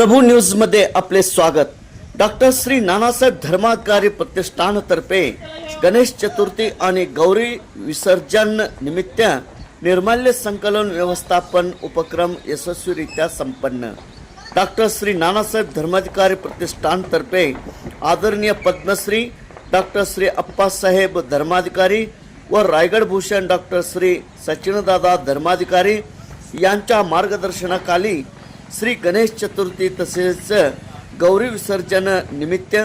प्रभू न्यूजमध्ये आपले स्वागत. डॉक्टर श्री नानासाहेब धर्माधिकारी प्रतिष्ठानतर्फे गणेश चतुर्थी आणि गौरी विसर्जन निमित्त निर्माल्य संकलन व्यवस्थापन उपक्रम यशस्वीरित्या संपन्न. डॉक्टर श्री नानासाहेब धर्माधिकारी प्रतिष्ठानतर्फे आदरणीय पद्मश्री डॉक्टर श्री अप्पासाहेब धर्माधिकारी व रायगड भूषण डॉक्टर श्री सचिनदादा धर्माधिकारी यांच्या मार्गदर्शनाखाली श्री गणेश चतुर्थी तसेच गौरी विसर्जन निमित्त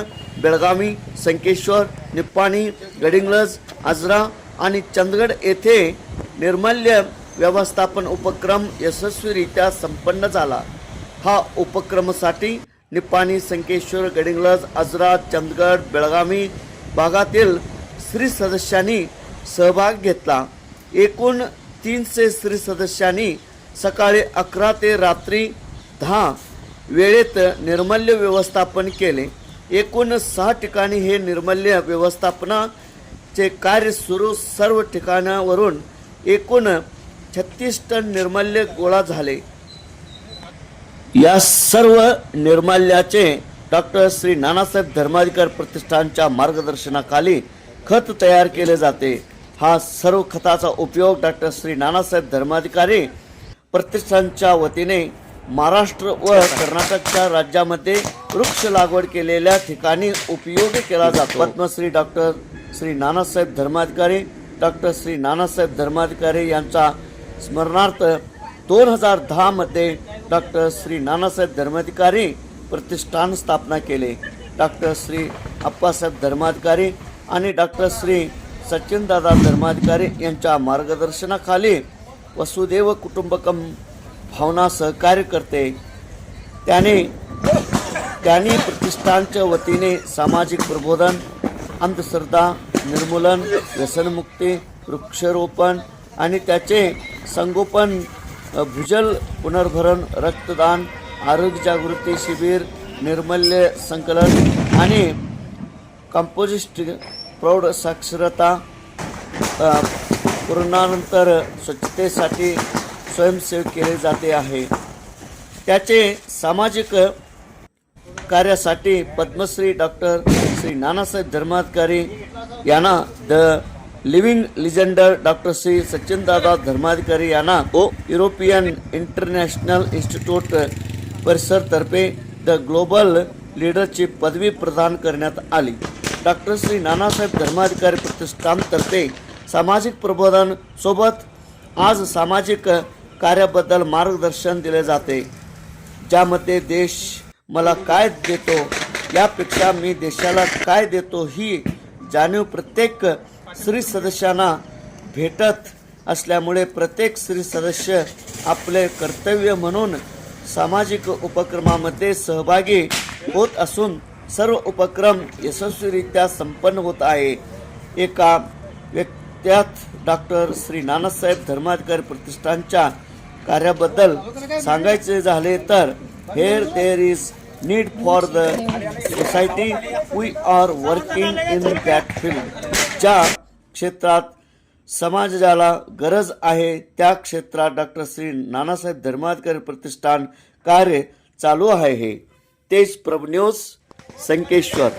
बेळगावी संकेश्वर निप्पाणी गडिंग्लज आजरा आणि चंदगड येथे निर्माल्य व्यवस्थापन उपक्रम यशस्वीरित्या संपन्न झाला. हा उपक्रमासाठी निप्पाणी संकेश्वर गडिंग्लज आजरा चंदगड बेळगावी भागातील स्त्री सदस्यांनी सहभाग घेतला. एकूण तीनशे स्त्री सदस्यांनी सकाळी अकरा ते रात्री दहा. वेळेत निर्मल्य व्यवस्थापन केले. एकूण सहा ठिकाणी हे निर्मल्य व्यवस्थापनाचे कार्य सुरू सर्व ठिकाणावरून एकूण छत्तीस टन निर्मल्य गोळा झाले. या सर्व निर्माल्याचे डॉक्टर श्री नानासाहेब धर्माधिकार प्रतिष्ठानच्या मार्गदर्शनाखाली खत तयार केले जाते. हा सर्व खताचा उपयोग डॉक्टर श्री नानासाहेब धर्माधिकारी प्रतिष्ठानच्या वतीने महाराष्ट्र व कर्नाटकच्या राज्यामध्ये वृक्ष लागवड केलेल्या ठिकाणी उपयोग केला जातो. पद्मश्री डॉक्टर श्री नानासाहेब धर्माधिकारी डॉक्टर श्री नानासाहेब धर्माधिकारी यांचा स्मरणार्थ दोन हजार दहामध्ये डॉक्टर श्री नानासाहेब धर्माधिकारी प्रतिष्ठान स्थापना केले. डॉक्टर श्री अप्पासाहेब धर्माधिकारी आणि डॉक्टर श्री सचिनदादा धर्माधिकारी यांच्या मार्गदर्शनाखाली वसुदेव कुटुंबकम भावना सहकार्य करते. त्याने त्यांनी प्रतिष्ठानच्या वतीने सामाजिक प्रबोधन अंधश्रद्धा निर्मूलन व्यसनमुक्ती वृक्षारोपण आणि त्याचे संगोपन भूजल पुनर्भरण रक्तदान आरोग्य जागृती शिबिर निर्मल्य संकलन आणि कंपोजिस्ट प्रौढ साक्षरता पूर्णानंतर कोरोनानंतर स्वच्छतेसाठी स्वयंसेवक केले जाते आहे. त्याचे सामाजिक कार्यासाठी पद्मश्री डॉक्टर श्री नानासाहेब धर्माधिकारी यांना the living legend doctor Shri Sachindada Dharmadhikari यांना ओ युरोपियन इंटरनॅशनल इन्स्टिट्यूट परिसरतर्फे द ग्लोबल लीडरशिप पदवी प्रदान करण्यात आली. डॉक्टर श्री नानासाहेब धर्माधिकारी प्रतिष्ठानतर्फे सामाजिक प्रबोधन सोबत आज सामाजिक कार्याबद्दल मार्गदर्शन दिले जाते ज्यामध्ये देश मला काय देतो यापेक्षा मी देशाला काय देतो ही जाणीव प्रत्येक स्त्री सदस्यांना भेटत असल्यामुळे प्रत्येक स्त्री सदस्य आपले कर्तव्य म्हणून सामाजिक उपक्रमामध्ये सहभागी होत असून सर्व उपक्रम यशस्वीरित्या संपन्न होत आहे. एका त्यात डॉक्टर श्री नानासाहेब धर्माधिकारी प्रतिष्ठानच्या कार्याबद्दल सांगायचे झाले तर here there is need for the society we are working in that field ज्या क्षेत्रात समाजाला गरज आहे त्या क्षेत्रात डॉक्टर श्री नानासाहेब धर्माधिकारी प्रतिष्ठान कार्य चालू आहे. हे तेज प्रभ न्यूज संकेश्वर.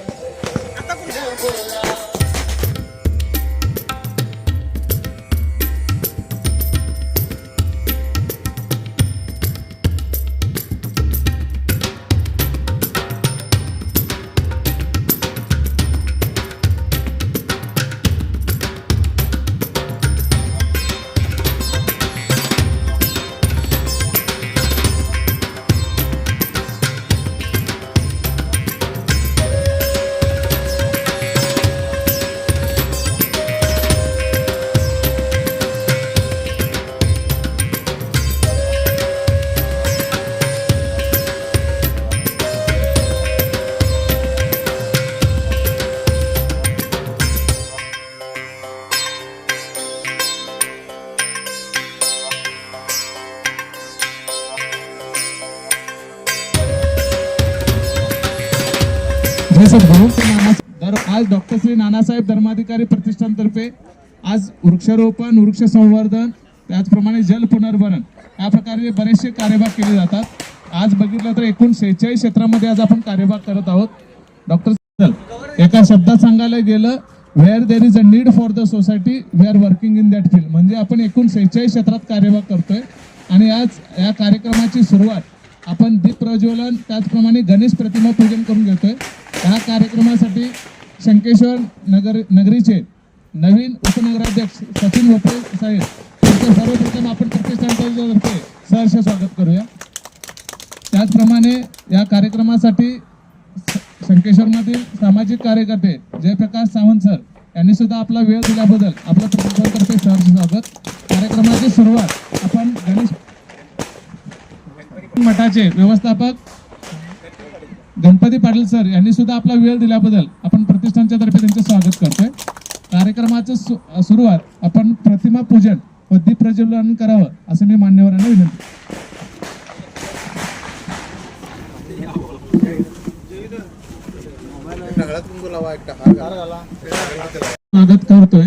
तर आज डॉक्टर श्री नानासाहेब धर्माधिकारी प्रतिष्ठानतर्फे आज वृक्षारोपण वृक्ष संवर्धन त्याचप्रमाणे जल पुनर्भरण या प्रकारे बरेचसे कार्यभाग केले जातात. आज बघितलं तर एकूण शेहेचाळीस क्षेत्रामध्ये आज आपण कार्यभाग करत आहोत. डॉक्टर एका शब्दात सांगायला गेलं where there is a need for the society we are working in that field म्हणजे आपण एकूण सेहेचाळीस क्षेत्रात कार्यभाग करतोय. आणि आज या कार्यक्रमाची सुरुवात आपण दीप प्रज्वलन त्याचप्रमाणे गणेश प्रतिमा पूजन करून घेतोय. या कार्यक्रमासाठी शंकेश्वर नगर नगरीचे नवीन उपनगराध्यक्ष सचिन भोपळे साहेब यांचं सर्वप्रथम आपण प्रतिष्ठानतर्फे सहर्ष स्वागत करूया. त्याचप्रमाणे या कार्यक्रमासाठी शंकेश्वरमधील सामाजिक कार्यकर्ते जयप्रकाश सावंत सर यांनी सुद्धा आपला वेळ दिल्याबद्दल आपलं प्रतिष्ठानतर्फे सहर्ष स्वागत. कार्यक्रमाची सुरुवात आपण गणेश मठाचे व्यवस्थापक गणपती पाटील सर यांनी सुद्धा आपला वेळ दिल्याबद्दल आपण प्रतिष्ठानच्या तर्फे त्यांचे स्वागत करतोय. कार्यक्रमाचं सुरुवात आपण प्रतिमा पूजन व दीप प्रज्वलन करावं असं मी मान्यवरांना विनंती स्वागत करतोय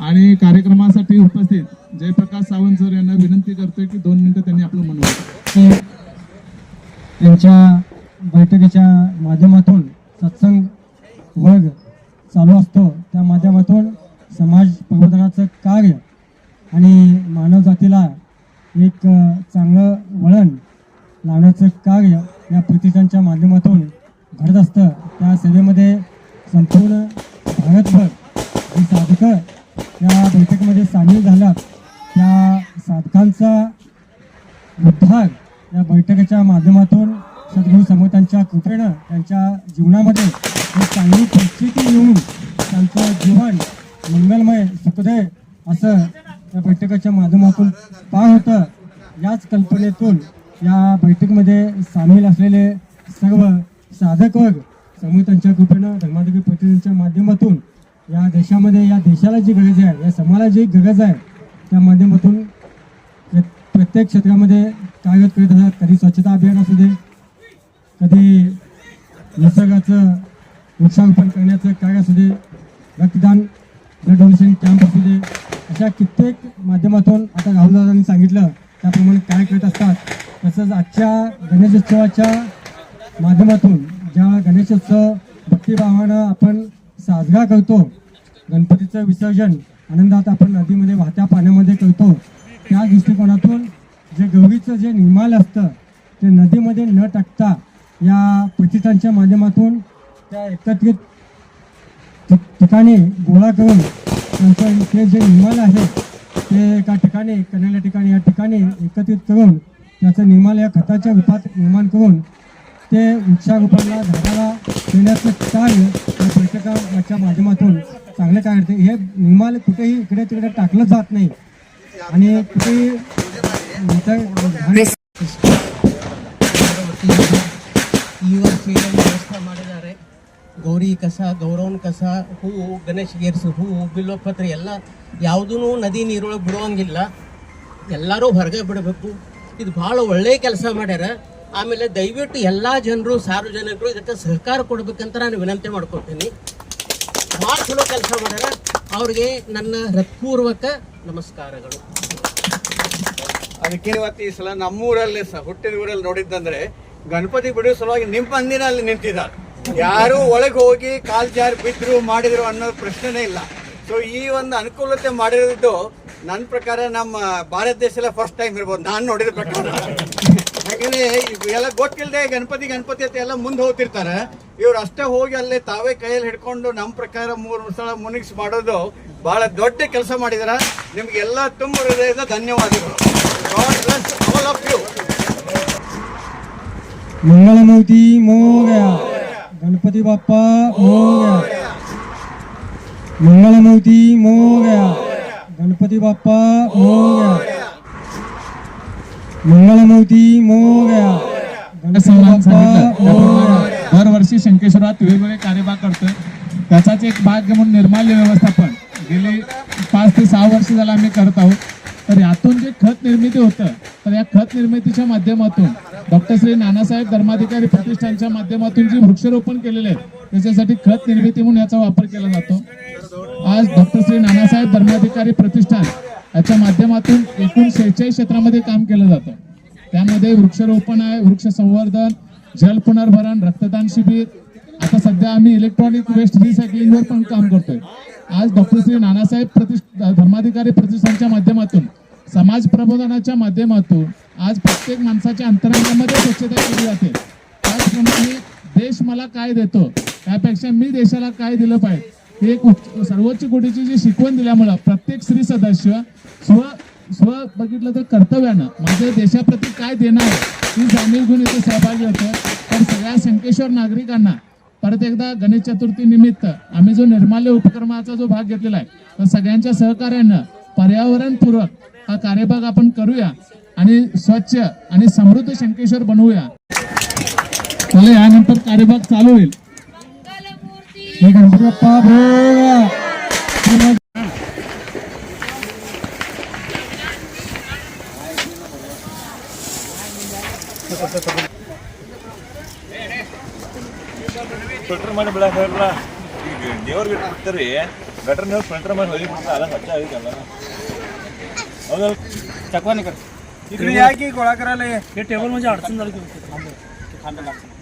आणि कार्यक्रमासाठी उपस्थित जयप्रकाश सावंत सर यांना विनंती करतोय की दोन मिनिटं त्यांनी आपलं म्हणून त्यांच्या बैठकीच्या माध्यमातून सत्संग वर्ग चालू असतो. त्या माध्यमातून समाज प्रबोधनाचं कार्य आणि मानवजातीला एक चांगलं वळण लावण्याचं कार्य या प्रतिष्ठानच्या माध्यमातून घडत असतं. त्या सेवेमध्ये संपूर्ण भारतभर जे साधकं या बैठकीमध्ये सामील झाल्यात त्या साधकांचा उद्धार या बैठकीच्या माध्यमातून सद्गुरू समर्थांच्या कृपेनं त्यांच्या जीवनामध्ये एक चांगली परिस्थिती येऊन त्यांचं जीवन मंगलमय सुखदय असं या बैठकीच्या माध्यमातून पार होतं. याच कल्पनेतून या बैठकीमध्ये सामील असलेले सर्व साधक वर्ग समर्थांच्या कृपेनं धर्माधिकारी प्रतिनिधींच्या माध्यमातून या देशामध्ये या देशाला जी गरज आहे या समाजाला जी गरज आहे त्या माध्यमातून प्र- प्रत्येक क्षेत्रामध्ये कागद करत असतात कधी स्वच्छता अभियान असू दे कधी निसर्गाचं वृक्षारोपण करण्याचं कार्य असू दे रक्तदान ब्लड डोनेशन कॅम्प असू दे अशा कित्येक माध्यमातून आता राहुल दादांनी सांगितलं त्याप्रमाणे कार्य करत असतात. तसंच आजच्या गणेशोत्सवाच्या माध्यमातून ज्या गणेशोत्सव भक्तिभावानं आपण साजरा करतो गणपतीचं विसर्जन आनंदात आपण नदीमध्ये वाहत्या पाण्यामध्ये करतो त्या दृष्टिकोनातून जे जे निर्माल असतं ते नदीमध्ये न टाकता या पतितांच्या माध्यमातून त्या एकत्रित ठिकाणी गोळा करून त्यांचं ते जे निर्माल आहे ते एका ठिकाणी कण्याच्या ठिकाणी या ठिकाणी एकत्रित करून त्याचं निर्माल या खताच्या रूपात निर्माण करून ते वृक्षारोपणाला झाडाला देण्याचं कार्य या पर्यटकाच्या माध्यमातून चांगलं कार्य हे निर्माल कुठेही इकडे तिकडे टाकलं जात नाही. आणि कुठेही ಈ ವರ್ಷ ವ್ಯವಸ್ಥೆ ಮಾಡಿದ್ದಾರೆ. ಗೌರಿ ಕಸ, ಗೌರವನ ಕಸ ಹೂವು ಗಣೇಶ್ ಗೇರ್ಸು ಹೂವು ಬಿಲ್ಲೋಪತ್ರೆ, ಎಲ್ಲ ಯಾವುದೂ ನದಿ ನೀರೊಳಗೆ ಬಿಡುವಂಗಿಲ್ಲ ಎಲ್ಲರೂ ಹೊರಗೆ ಬಿಡಬೇಕು. ಇದು ಭಾಳ ಒಳ್ಳೆಯ ಕೆಲಸ ಮಾಡ್ಯಾರ. ಆಮೇಲೆ ದಯವಿಟ್ಟು ಎಲ್ಲ ಜನರು, ಸಾರ್ವಜನಿಕರು ಇದಕ್ಕೆ ಸಹಕಾರ ಕೊಡ್ಬೇಕಂತ ನಾನು ವಿನಂತಿ ಮಾಡ್ಕೊತೀನಿ ಭಾಳ ಚಲೋ ಕೆಲಸ ಮಾಡ್ಯಾರ. ಅವ್ರಿಗೆ ನನ್ನ ಹೃತ್ಪೂರ್ವಕ ನಮಸ್ಕಾರಗಳು. ಅದಕ್ಕೆ ಇವತ್ತು ಈ ಸಲ ನಮ್ಮೂರಲ್ಲಿ ಸಹ, ಹುಟ್ಟಿದ ಊರಲ್ಲಿ ನೋಡಿದ್ದಂದ್ರೆ ಗಣಪತಿ ಬಿಡುವ ಸಲುವಾಗಿ ಮಂದಿನ ಅಲ್ಲಿ ನಿಂತಿದ್ದಾರೆ. ಯಾರು ಒಳಗೆ ಹೋಗಿ ಕಾಲ್ ಜಾರಿ ಬಿದ್ರು ಮಾಡಿದ್ರು ಅನ್ನೋ ಪ್ರಶ್ನೆನೇ ಇಲ್ಲ. ಸೊ ಈ ಒಂದು ಅನುಕೂಲತೆ ಮಾಡಿರೋದು ನನ್ನ ಪ್ರಕಾರ ನಮ್ಮ ಭಾರತ ದೇಶದಲ್ಲೇ ಫಸ್ಟ್ ಟೈಮ್ ಇರ್ಬೋದು. ನಾನು ನೋಡಿದ ಪ್ರಕಾರ. ಯಾಕಂದ್ರೆ ಎಲ್ಲ ಗೊತ್ತಿಲ್ಲದೆ ಗಣಪತಿ ಗಣಪತಿ ಅಂತ ಎಲ್ಲ ಮುಂದೆ ಹೋಗ್ತಿರ್ತಾರೆ. ಇವ್ರು ಅಷ್ಟೇ ಹೋಗಿ ಅಲ್ಲಿ ತಾವೇ ಕೈಯಲ್ಲಿ ಹಿಡ್ಕೊಂಡು ನಮ್ಮ ಪ್ರಕಾರ ಮೂರು ಸಲ ಮುನಿಗ್ಸ್ ಮಾಡೋದು ಬಹಳ ದೊಡ್ಡ ಕೆಲಸ ಮಾಡಿದಾರ. ನಿಮ್ಗೆಲ್ಲ ತುಂಬ ಹೃದಯದ ಧನ್ಯವಾದಗಳು. मंगलमूर्ती मोर्या. गणपती बाप्पा मोर्या. मंगलमूर्ती मोर्या. गणपती बाप्पा मोर्या. मंगलमूर्ती मोर्या. गणपती बाप्पा मोर्या. दरवर्षी शंकेश्वरात वेगवेगळे कार्यभाग करतोय. त्याचाच एक भाग म्हणून निर्माल्य व्यवस्थापन. गेली पाच ते सहा वर्ष झालं आम्ही करत आहोत. खत होतं. तर या खत निर्मितीच्या माध्यमातून डॉक्टर श्री नानासाहेब धर्माधिकारी प्रतिष्ठानच्या माध्यमातून जी वृक्षारोपण केलेले आहे त्याच्यासाठी खत निर्मिती म्हणून याचा वापर केला जातो. आज डॉक्टर श्री नानासाहेब धर्माधिकारी प्रतिष्ठान याच्या माध्यमातून एकूण शेहेचाळीस क्षेत्रामध्ये काम केलं जातं. त्यामध्ये वृक्षारोपण आहे वृक्ष संवर्धन जल पुनर्भरण रक्तदान शिबिर. आता सध्या आम्ही इलेक्ट्रॉनिक वेस्ट रिसायकलिंगवर पण काम करतोय. आज डॉक्टर श्री नानासाहेब प्रतिष्ठ धर्माधिकारी प्रतिष्ठानच्या माध्यमातून समाज प्रबोधनाच्या माध्यमातून आज प्रत्येक माणसाच्या अंतरंगामध्ये स्वच्छता केली जाते. त्याचप्रमाणे देश मला काय देतो त्यापेक्षा मी देशाला काय दिलं पाहिजे हे एक सर्वोच्च कोटीची जी शिकवण दिल्यामुळं प्रत्येक स्त्री सदस्य स्व स्व बघितलं तर कर्तव्यानं माझ्या देशाप्रती काय देणार आहे ही जाणीव घेऊन इथे सहभागी होतो. तर सगळ्या संकेश्वर नागरिकांना परत एकदा गणेश चतुर्थी निमित्त आम्ही जो निर्माल्य उपक्रमाचा जो भाग घेतलेला आहे तर सगळ्यांच्या सहकार्यानं पर्यावरणपूरक हा कार्यभाग आपण करूया आणि स्वच्छ आणि समृद्ध शंकेश्वर बनवूया चला यानंतर कार्यभाग चालू होईल हे गणपती बाप्पा भोगा श्रीमंत ಫಿಲ್ಟರ್ ಮಾಡಿ ಬಿಡಕ್ಕೆ ಹೇಳ್ರ ಈಗ ದೇವ್ರಿಗೆ ಬಿಡ್ತಾರೆ ಗಟ್ರ ನೀವು ಫಿಲ್ಟರ್ ಮಾಡಿ ಹೊಲಿ ಬಿಡ್ತಾ ಅಲ್ಲ ಸ್ವಚ್ಛ चकवा नाही कर इकडे या की गोळा करायला हे टेबल म्हणजे अडचण झाली तुमची लागतं